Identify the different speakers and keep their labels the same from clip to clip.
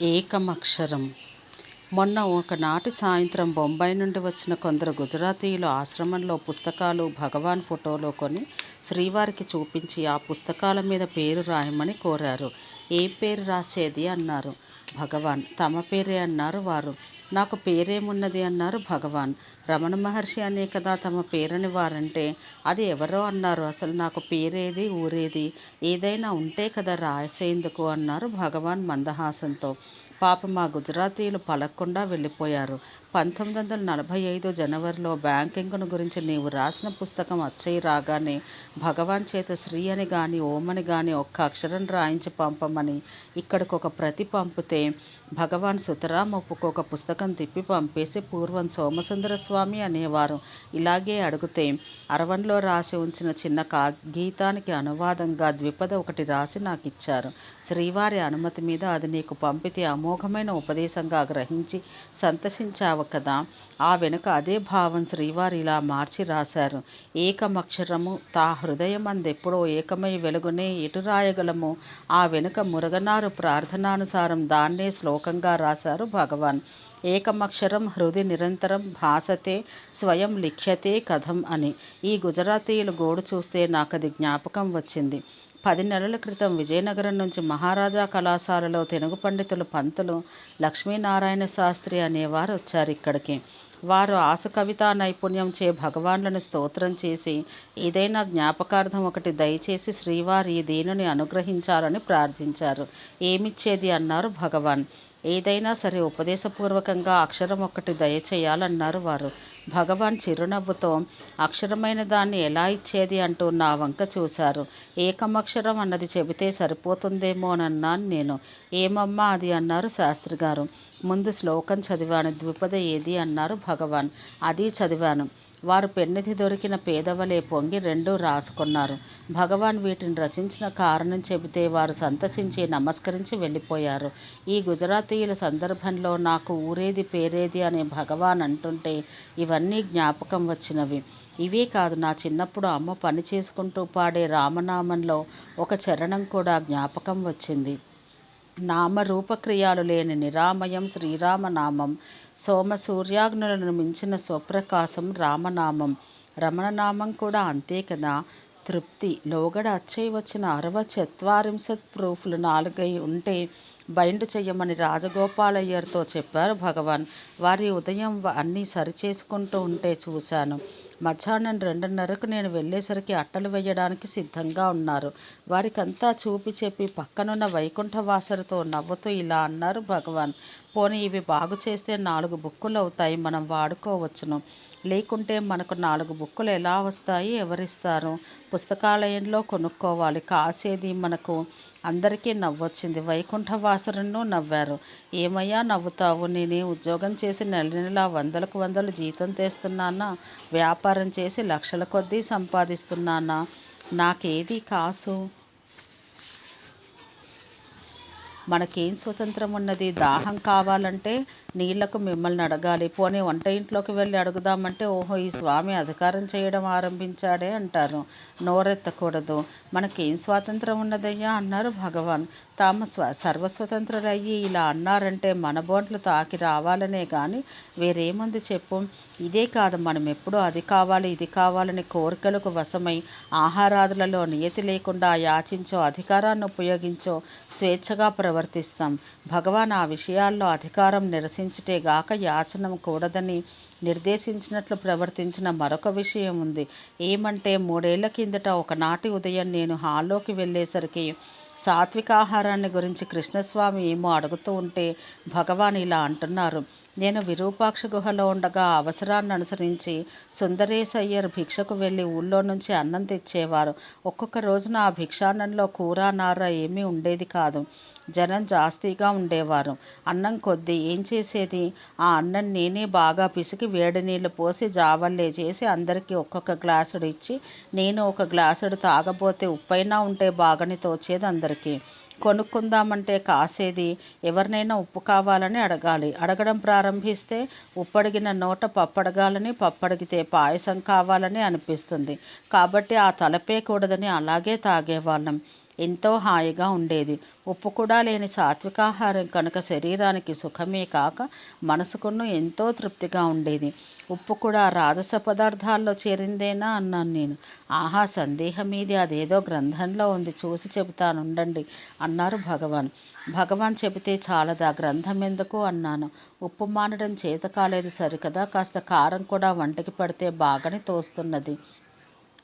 Speaker 1: ఏకమక్షరం. మొన్న ఒకనాటి సాయంత్రం బొంబాయి నుండి వచ్చిన కొందరు గుజరాతీయులు ఆశ్రమంలో పుస్తకాలు భగవాన్ ఫోటోలు కొని శ్రీవారికి చూపించి ఆ పుస్తకాల మీద పేరు రాయమని కోరారు. ఏ పేరు రాసేది? అన్నారు. భగవాన్. తమ పేరే అన్నారు వారు. నాకు పేరేమున్నది అన్నారు భగవాన్. రమణ మహర్షి అనే కదా తమ పేరని వారంటే అది ఎవరో అన్నారు. అసలు నాకు పేరేది ఊరేది ఏదైనా ఉంటే కదా రాసేందుకు అన్నారు భగవాన్ మందహాసంతో. పాప మా గుజరాతీయులు పలక్కుండా వెళ్ళిపోయారు. పంతొమ్మిది వందల నలభై ఐదు జనవరిలో బ్యాంకింగ్ను గురించి నీవు రాసిన పుస్తకం అచ్చయి రాగానే భగవాన్ చేత శ్రీ అని కానీ ఓమని కానీ ఒక్క అక్షరం రాయించి పంపమని ఇక్కడికి ఒక ప్రతి పంపితే భగవాన్ సుతరాం ఒప్పుకొక పుస్తకం తిప్పి పంపేసి పూర్వం సోమసుందర స్వామి అనేవారు. ఇలాగే అడిగితే అరవన్లో రాసి ఉంచిన చిన్న కా గీతానికి అనువాదంగా ద్విపద ఒకటి రాసి నాకు ఇచ్చారు శ్రీవారి అనుమతి మీద అది నీకు పంపితే అమో అమోఘమైన ఉపదేశంగా గ్రహించి సంతసించావు కదా. ఆ వెనుక అదే భావం శ్రీవారిలా మార్చి రాశారు. ఏకమక్షరము తా హృదయం అందెప్పుడో ఏకమై వెలుగునే ఎటు రాయగలము? ఆ వెనుక మురగనారు ప్రార్థనానుసారం దాన్నే శ్లోకంగా రాశారు భగవాన్. ఏకమక్షరం హృది నిరంతరం భాసతే స్వయం లిఖ్యతే కథం అని. ఈ గుజరాతీయులు గోడు చూస్తే నాకు అది జ్ఞాపకం వచ్చింది. పది నెలల క్రితం విజయనగరం నుంచి మహారాజా కళాశాలలో తెలుగు పండితులు పంతులు లక్ష్మీనారాయణ శాస్త్రి అనేవారు వచ్చారు ఇక్కడికి. వారు ఆసు కవితా నైపుణ్యం చే భగవాన్లను స్తోత్రం చేసి ఏదైనా జ్ఞాపకార్థం ఒకటి దయచేసి శ్రీవారి దీనిని అనుగ్రహించాలని ప్రార్థించారు. ఏమిచ్చేది? అన్నారు భగవాన్. ఏదైనా సరే ఉపదేశపూర్వకంగా అక్షరం ఒక్కటి దయచేయాలన్నారు వారు. భగవాన్ చిరునవ్వుతో అక్షరమైన దాన్ని ఎలా ఇచ్చేది? అంటూ నా వంక చూశారు. ఏకమక్షరం అన్నది చెబితే సరిపోతుందేమోనన్నాను నేను. ఏమమ్మా అది? అన్నారు శాస్త్రి గారు ముందు శ్లోకం చదివాను. ద్విపద ఏది అన్నారు భగవాన్. అది చదివాను. వారు పెన్నిధి దొరికిన పేదవలే పొంగి రెండూ రాసుకున్నారు. భగవాన్ వీటిని రచించిన కారణం చెబితే వారు సంతసించి నమస్కరించి వెళ్ళిపోయారు. ఈ గుజరాతీయుల సందర్భంలో నాకు ఊరేది పేరేది అనే భగవాన్ అంటుంటే ఇవన్నీ జ్ఞాపకం వచ్చినవి. ఇవే కాదు నా చిన్నప్పుడు అమ్మ పని చేసుకుంటూ పాడే రామనామంలో ఒక చరణం కూడా జ్ఞాపకం వచ్చింది. నామరూపక్రియాలు లేని నిరామయం శ్రీరామనామం. సోమ సూర్యాగ్నులను మించిన స్వప్రకాశం రామనామం. రమణనామం కూడా అంతే కదా? తృప్తి. లోగడ అచ్చయ్య వచ్చిన అరవ చత్వారింశత్ ప్రూఫ్లు నాలుగై ఉంటే బైండ్ చెయ్యమని రాజగోపాలయ్యర్తో చెప్పారు భగవాన్. వారి ఉదయం అన్నీ సరిచేసుకుంటూ ఉంటే చూశాను. మధ్యాహ్నం రెండున్నరకు నేను వెళ్ళేసరికి అట్టలు వేయడానికి సిద్ధంగా ఉన్నారు. వారికంతా చూపి చెప్పి పక్కనున్న వైకుంఠవాసరితో నవ్వుతూ ఇలా అన్నారు భగవాన్. పోనీ ఇవి బాగు చేస్తే నాలుగు బుక్కులు అవుతాయి మనం వాడుకోవచ్చును. లేకుంటే మనకు నాలుగు బుక్కులు ఎలా వస్తాయి ఎవరిస్తారు? పుస్తకాలయంలో కొనుక్కోవాలి. కాసేది మనకు అందరికీ నవ్వొచ్చింది. వైకుంఠవాసరును నవ్వారు. ఏమయ్యా నవ్వుతావు? నేనే ఉద్యోగం చేసి నెల నెల వందలకు వందలు జీతం తెస్తున్నానా? వ్యాపారం చేసి లక్షల కొద్దీ సంపాదిస్తున్నానా? నాకేది కాసు? మనకేం స్వతంత్రం ఉన్నది? దాహం కావాలంటే నీళ్ళకు మిమ్మల్ని అడగాలి. పోనీ వంట ఇంట్లోకి వెళ్ళి అడుగుదామంటే ఓహో ఈ స్వామి అధికారం చేయడం ఆరంభించాడే అంటారు. నోరెత్తకూడదు. మనకేం స్వాతంత్రం ఉన్నదయ్యా? అన్నారు భగవాన్. తాము స్వ సర్వస్వతంత్రులయ్యి ఇలా అన్నారంటే మన బోట్లు తాకి రావాలనే కానీ వేరేముంది చెప్పు. ఇదే కాదు మనం ఎప్పుడూ అది కావాలి ఇది కావాలని కోరికలకు వశమై ఆహారాదులలో నియతి లేకుండా యాచించో అధికారాన్ని ఉపయోగించో స్వేచ్ఛగా ప్రవ ప్రవర్తిస్తాం. భగవాన్ ఆ విషయాల్లో అధికారం నిరసించటే గాక యాచనం కూడదని నిర్దేశించినట్లు ప్రవర్తించిన మరొక విషయం ఉంది. ఏమంటే మూడేళ్ళ కిందట ఒకనాటి ఉదయం నేను హాల్లోకి వెళ్ళేసరికి సాత్వికాహారాన్ని గురించి కృష్ణస్వామి ఏమో అడుగుతూ ఉంటే భగవాన్ ఇలా అంటున్నారు. నేను విరూపాక్ష గుహలో ఉండగా అవసరాన్ని అనుసరించి సుందరేశయ్యర్ భిక్షకు వెళ్ళి ఊళ్ళో నుంచి అన్నం తెచ్చేవారు. ఒక్కొక్క రోజున ఆ భిక్షాన్నంలో కూర నార ఏమీ ఉండేది కాదు. జనం జాస్తిగా ఉండేవారు. అన్నం కొద్దీ ఏం చేసేది? ఆ అన్నం నేనే బాగా పిసికి వేడి నీళ్ళు పోసి జావల్లే చేసి అందరికీ ఒక్కొక్క గ్లాసుడు ఇచ్చి నేను ఒక గ్లాసుడు తాగబోతే ఉప్పైనా ఉంటే బాగని తోచేది అందరికీ. కొనుక్కుందామంటే కాసేది? ఎవరినైనా ఉప్పు కావాలని అడగాలి. అడగడం ప్రారంభిస్తే ఉప్పడిగిన నోట పప్పడగాలని పప్పడిగితే పాయసం కావాలని అనిపిస్తుంది. కాబట్టి ఆ తలపే కూడదని అలాగే తాగేవాళ్ళం. ఎంతో హాయిగా ఉండేది. ఉప్పు కూడా లేని సాత్వికాహారం కనుక శరీరానికి సుఖమే కాక మనసుకును ఎంతో తృప్తిగా ఉండేది. ఉప్పు కూడా రాజస పదార్థాల్లో చేరిందేనా అన్నాను నేను. ఆహా సందేహమీది అదేదో గ్రంథంలో ఉంది. చూసి చెబుతానుండండి అన్నారు భగవాన్. భగవాన్ చెబితే చాలదా? గ్రంథం ఎందుకు? అన్నాను. ఉప్పు మానడం చేత కాలేదు సరికదా? కాస్త కారం కూడా వంటకి పడితే బాగానే తోస్తున్నది.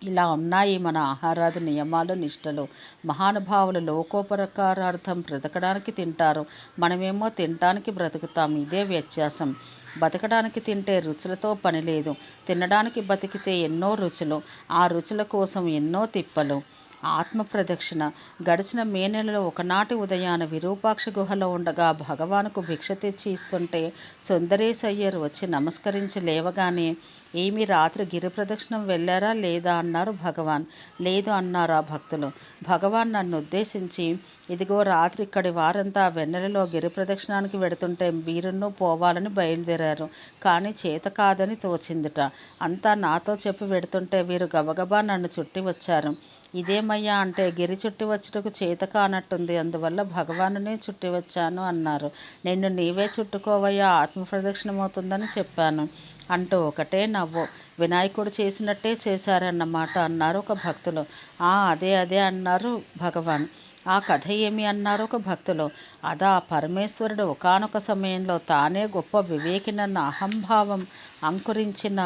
Speaker 1: ఇలా ఉన్నాయి మన ఆహారాది నియమాలు నిష్టలు. మహానుభావులు లోకోపరకారార్థం బ్రతకడానికి తింటారు. మనమేమో తినడానికి బ్రతుకుతాం. ఇదే వ్యత్యాసం. బతకడానికి తింటే రుచులతో పని లేదు. తినడానికి బతికితే ఎన్నో రుచులు. ఆ రుచుల కోసం ఎన్నో తిప్పలు. ఆత్మ ప్రదక్షిణ. గడిచిన మే నెలలో ఒకనాటి ఉదయాన విరూపాక్ష గుహలో ఉండగా భగవానుకు భిక్ష తెచ్చి ఇస్తుంటే సుందరేశయ్యర్ వచ్చి నమస్కరించి లేవగానే ఏమి రాత్రి గిరి ప్రదక్షిణం వెళ్ళారా లేదా అన్నారు భగవాన్. లేదు అన్నారు ఆ భక్తులు. భగవాన్ నన్ను ఉద్దేశించి ఇదిగో రాత్రి ఇక్కడి వారంతా వెన్నెలలో గిరి ప్రదక్షిణానికి వెడుతుంటే వీరును పోవాలని బయలుదేరారు. కానీ చేత కాదని తోచిందిట. అంతా నాతో చెప్పి వెడుతుంటే వీరు గబగబా నన్ను చుట్టి వచ్చారు. ఇదేమయ్యా అంటే గిరి చుట్టి వచ్చుటకు చేత కానట్టుంది అందువల్ల భగవానునే చుట్టి వచ్చాను అన్నారు. నిన్ను నీవే చుట్టుకోవయ్యా ఆత్మప్రదక్షిణమవుతుందని చెప్పాను. అంటూ ఒకటే నవ్వు. వినాయకుడు చేసినట్టే చేశారన్నమాట అన్నారు ఒక భక్తులు. ఆ అదే అదే అన్నారు భగవాన్. ఆ కథ ఏమి అన్నారు ఒక భక్తులు. అదా పరమేశ్వరుడు ఒకానొక సమయంలో తానే గొప్ప వివేకినన్న అహంభావం అంకురించిన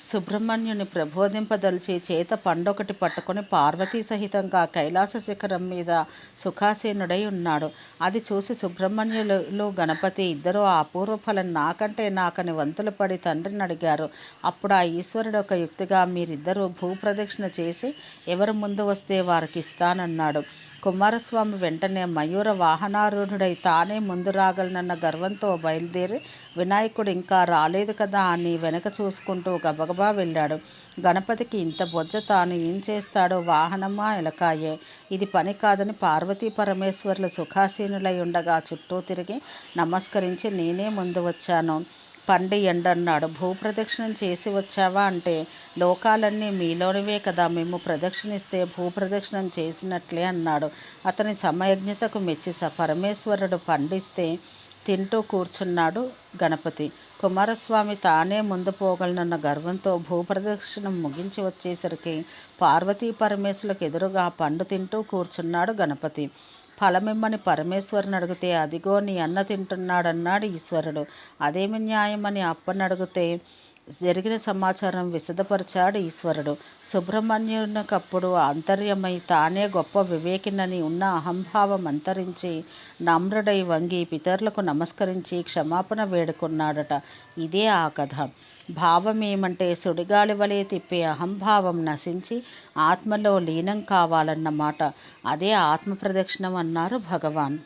Speaker 1: సుబ్రహ్మణ్యుని ప్రబోధింపదలిచి చేత పండొకటి పట్టుకొని పార్వతీ సహితంగా కైలాస శిఖరం మీద సుఖాసీనుడై ఉన్నాడు. అది చూసి సుబ్రహ్మణ్యులు గణపతి ఇద్దరు ఆ అపూర్వ ఫలం నాకంటే నాకని వంతులు పడి తండ్రిని అడిగారు. అప్పుడు ఆ ఈశ్వరుడు ఒక యుక్తిగా మీరిద్దరూ భూప్రదక్షిణ చేసి ఎవరు ముందు వస్తే వారికి ఇస్తానన్నాడు. కుమారస్వామి వెంటనే మయూర వాహనారూఢుడై తానే ముందు రాగలనన్న గర్వంతో బయలుదేరి వినాయకుడు ఇంకా రాలేదు కదా అని వెనక చూసుకుంటూ గబగబా వెళ్ళాడు. గణపతికి ఇంత బొజ్జ తాను ఏం చేస్తాడో వాహనమా ఎలకాయే. ఇది పని కాదని పార్వతీ పరమేశ్వర్లు సుఖాసీనులై ఉండగా చుట్టూ తిరిగి నమస్కరించి నేనే ముందు వచ్చాను. పండి ఎండన్నాడు. భూప్రదక్షిణం చేసి వచ్చావా అంటే లోకాలన్నీ మీలోనివే కదా మేము ప్రదక్షిణిస్తే భూప్రదక్షిణం చేసినట్లే అన్నాడు. అతని సమయజ్ఞతకు మెచ్చి స పరమేశ్వరుడు పండిస్తే తింటూ కూర్చున్నాడు గణపతి. కుమారస్వామి తానే ముందు పోగలనన్న గర్వంతో భూప్రదక్షిణం ముగించి వచ్చేసరికి పార్వతీ పరమేశ్వరులకు ఎదురుగా పండు తింటూ కూర్చున్నాడు గణపతి. ఫలమిమ్మని పరమేశ్వరుని అడిగితే అదిగో నీ అన్న తింటున్నాడన్నాడు ఈశ్వరుడు. అదేమి న్యాయమని అప్పని అడిగితే జరిగిన సమాచారం విశదపరిచాడు ఈశ్వరుడు. సుబ్రహ్మణ్యునికప్పుడు అంతర్యమై తానే గొప్ప వివేకినని ఉన్న అహంభావం అంతరించి నమ్రుడై వంగి పితరులకు నమస్కరించి క్షమాపణ వేడుకున్నాడట. ఇదే ఆ కథ. భావం ఏమంటే సుడిగాలి వలె తిప్పే అహంభావం నశించి ఆత్మలో లీనం కావాలన్నమాట అదే ఆత్మ ప్రదక్షిణం అన్నారు భగవాన్.